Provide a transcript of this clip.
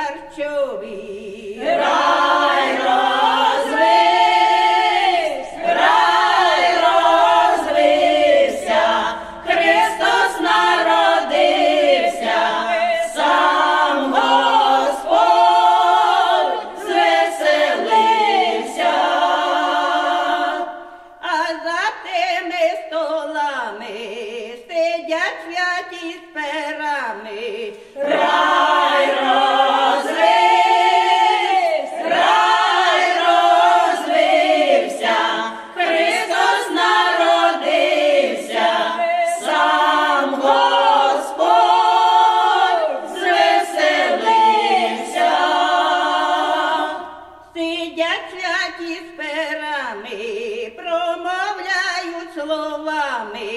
Carciovi. Bravo! із перами промовляють словами.